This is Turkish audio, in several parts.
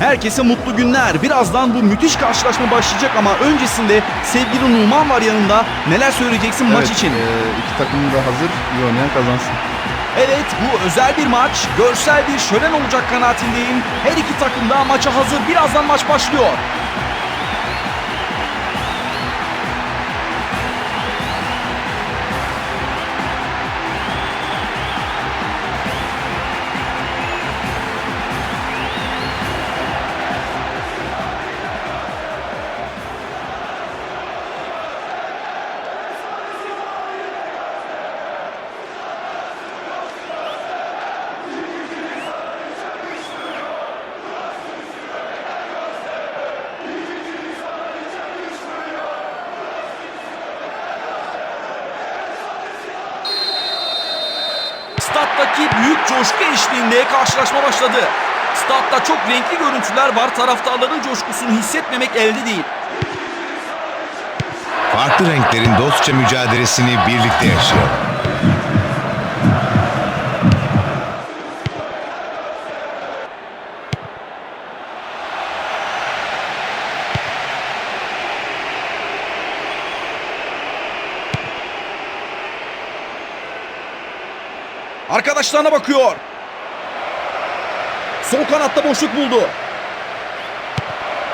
Herkese mutlu günler. Birazdan bu müthiş karşılaşma başlayacak ama öncesinde sevgili Numan var yanında. Neler söyleyeceksin maç Evet, için? e, iki takım da hazır. İyi oynayan kazansın. Evet bu özel bir maç. Görsel bir şölen olacak kanaatindeyim. Her iki takım da maça hazır. Birazdan maç başlıyor. Stat'taki büyük coşku eşliğinde karşılaşma başladı. Statta çok renkli görüntüler var. Taraftarların coşkusunu hissetmemek elde değil. Farklı renklerin dostça mücadelesini birlikte yaşıyor. Arkadaşlarına bakıyor. Sol kanatta boşluk buldu.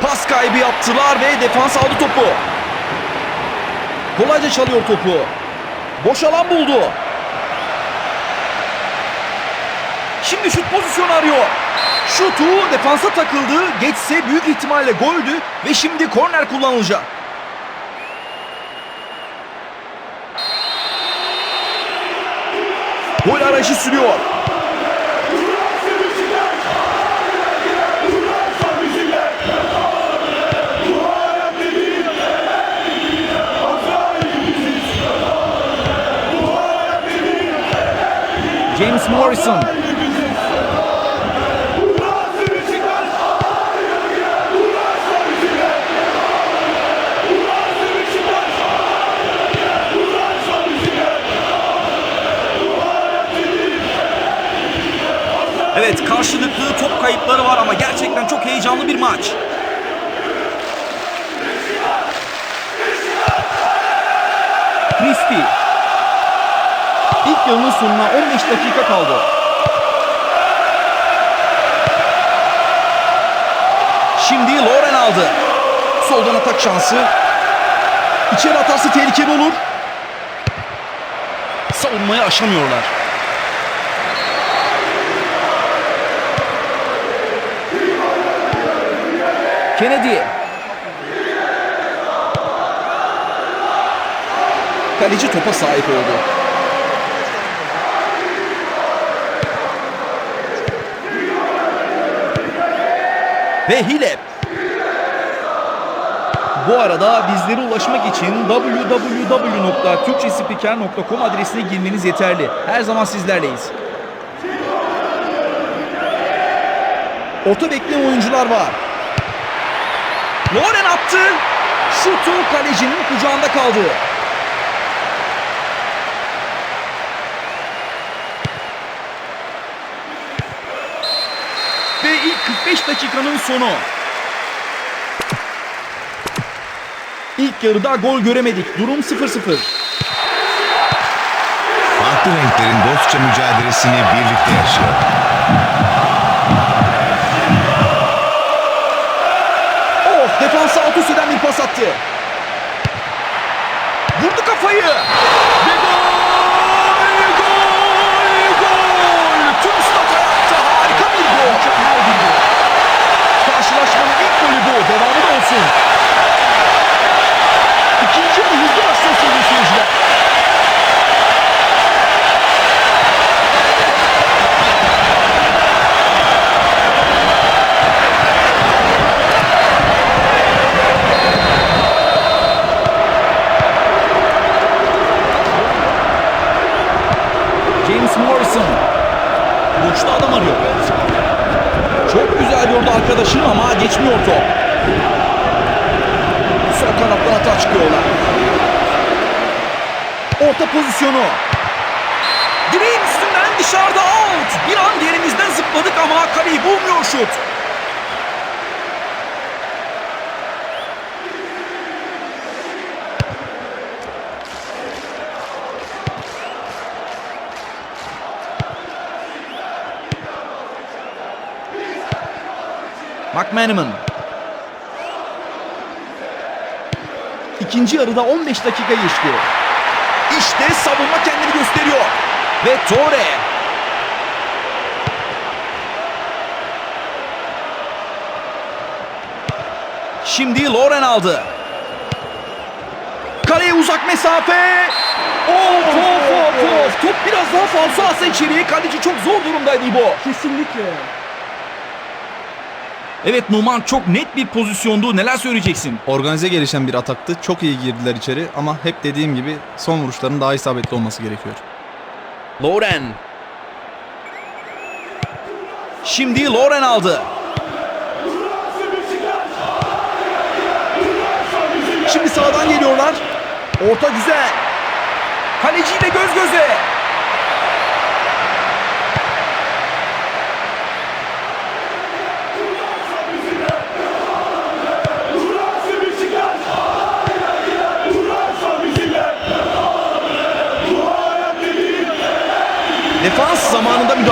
Pas kaybı yaptılar ve defans aldı topu. Kolayca çalıyor topu. Boş alan buldu. Şimdi şut pozisyonu arıyor. Şutu defansa takıldı. Geçse büyük ihtimalle goldü ve şimdi korner kullanılacak. Gol arayışı sürüyor. James Morrison. Evet karşılıklı top kayıpları var ama gerçekten çok heyecanlı bir maç. Christie. İlk yarının sonuna 15 dakika kaldı. Şimdi Loren aldı. Soldan atak şansı. İçeri atarsa tehlikeli olur. Savunmayı aşamıyorlar. Kennedy. Kaleci topa sahip oldu. Ve Hilep. Bu arada bizlere ulaşmak için www.turkçespiker.com adresine girmeniz yeterli. Her zaman sizlerleyiz. Orta bekleyen oyuncular var. Loren attı. Şutu kalecinin kucağında kaldı. Ve ilk 45 dakikanın sonu. İlk yarıda gol göremedik. Durum 0-0. Farklı renklerin dostça mücadelesini birlikte yaşıyor. Defansa eden bir pas attı. Vurdu kafayı. Çok güzel yordu arkadaşını ama geçmiyor top. Sol kanattan hata çıkıyorlar. Orta pozisyonu. Direğin üstünden dışarıda out. Bir an yerimizden zıpladık ama kaleyi bulmuyor şut. McManaman. İkinci yarıda 15 dakika geçti. İşte savunma kendini gösteriyor. Ve Torre. Şimdi Loren aldı. Kaleye uzak mesafe. Of of of of. Top biraz daha falso atsa içeriye. Kaleci çok zor durumdaydı bu. Kesinlikle. Evet Numan çok net bir pozisyondu. Neler söyleyeceksin? Organize gelişen bir ataktı. Çok iyi girdiler içeri ama hep dediğim gibi son vuruşların daha isabetli olması gerekiyor. Loren. Şimdi Loren aldı. Şimdi sağdan geliyorlar. Orta güzel. Kaleciyle göz göze.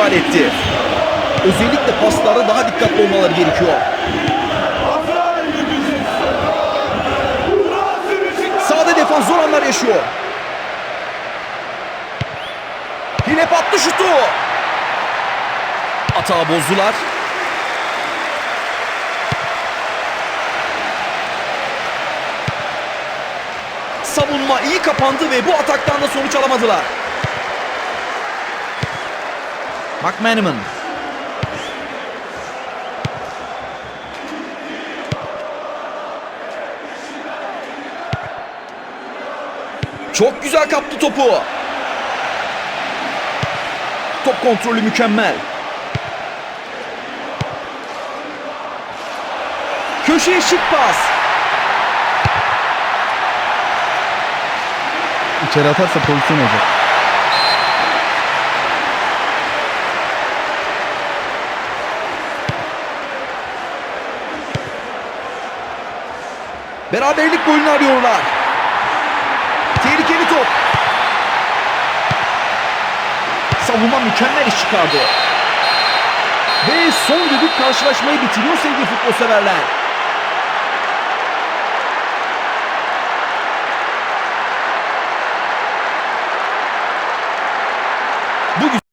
Müdahale etti. Özellikle paslarda daha dikkatli olmaları gerekiyor. Sağda defans zor anlar yaşıyor. Yine patlı şutu. Atağı bozdular. Savunma iyi kapandı ve bu ataktan da sonuç alamadılar. McManaman. Çok güzel kaptı topu. Top kontrolü mükemmel. Köşeye şık pas. İçeri atarsa pozisyon olacak. Beraberlik golünü arıyorlar. Tehlikeli top. Savunma mükemmel iş çıkardı. Ve son düdük karşılaşmayı bitiriyor sevgili futbol severler.